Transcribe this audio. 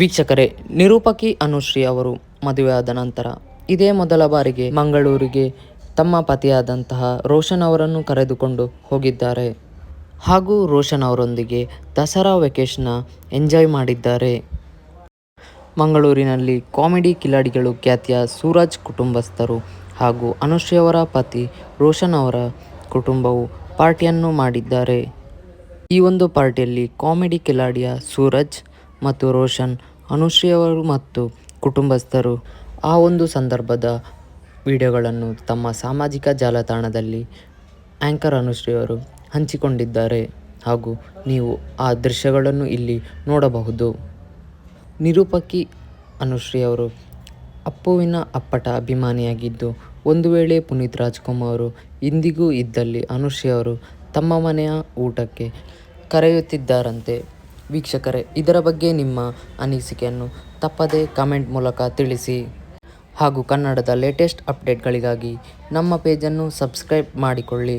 ವೀಕ್ಷಕರೇ, ನಿರೂಪಕಿ ಅನುಶ್ರೀ ಅವರು ಮದುವೆಯಾದ ನಂತರ ಇದೇ ಮೊದಲ ಬಾರಿಗೆ ಮಂಗಳೂರಿಗೆ ತಮ್ಮ ಪತಿಯಾದಂತಹ ರೋಷನ್ ಅವರನ್ನು ಕರೆದುಕೊಂಡು ಹೋಗಿದ್ದಾರೆ. ಹಾಗೂ ರೋಷನ್ ಅವರೊಂದಿಗೆ ದಸರಾ ವೆಕೇಶನ್ನ ಎಂಜಾಯ್ ಮಾಡಿದ್ದಾರೆ. ಮಂಗಳೂರಿನಲ್ಲಿ ಕಾಮಿಡಿ ಕಿಲಾಡಿಗಳು ಖ್ಯಾತಿಯ ಸೂರಜ್ ಕುಟುಂಬಸ್ಥರು ಹಾಗೂ ಅನುಶ್ರೀ ಅವರ ಪತಿ ರೋಷನ್ ಅವರ ಕುಟುಂಬವು ಪಾರ್ಟಿಯನ್ನು ಮಾಡಿದ್ದಾರೆ. ಈ ಒಂದು ಪಾರ್ಟಿಯಲ್ಲಿ ಕಾಮಿಡಿ ಕಿಲಾಡಿಯ ಸೂರಜ್ ಮತ್ತು ರೋಷನ್ ಅನುಶ್ರೀ ಅವರು ಮತ್ತು ಕುಟುಂಬಸ್ಥರು ಆ ಒಂದು ಸಂದರ್ಭದ ವಿಡಿಯೋಗಳನ್ನು ತಮ್ಮ ಸಾಮಾಜಿಕ ಜಾಲತಾಣದಲ್ಲಿ ಆ್ಯಂಕರ್ ಅನುಶ್ರೀ ಅವರು ಹಂಚಿಕೊಂಡಿದ್ದಾರೆ. ಹಾಗೂ ನೀವು ಆ ದೃಶ್ಯಗಳನ್ನು ಇಲ್ಲಿ ನೋಡಬಹುದು. ನಿರೂಪಕಿ ಅನುಶ್ರೀ ಅವರು ಅಪ್ಪುವಿನ ಅಪ್ಪಟ ಅಭಿಮಾನಿಯಾಗಿದ್ದು, ಒಂದು ವೇಳೆ ಪುನೀತ್ ರಾಜ್ಕುಮಾರ್ ಅವರು ಇಂದಿಗೂ ಇದ್ದಲ್ಲಿ ಅನುಶ್ರೀ ಅವರು ತಮ್ಮ ಮನೆಯ ಊಟಕ್ಕೆ ಕರೆಯುತ್ತಿದ್ದಾರಂತೆ. ವೀಕ್ಷಕರೇ, ಇದರ ಬಗ್ಗೆ ನಿಮ್ಮ ಅನಿಸಿಕೆಯನ್ನು ತಪ್ಪದೇ ಕಮೆಂಟ್ ಮೂಲಕ ತಿಳಿಸಿ. ಹಾಗೂ ಕನ್ನಡದ ಲೇಟೆಸ್ಟ್ ಅಪ್ಡೇಟ್ಗಳಿಗಾಗಿ ನಮ್ಮ ಪೇಜನ್ನು ಸಬ್ಸ್ಕ್ರೈಬ್ ಮಾಡಿಕೊಳ್ಳಿ.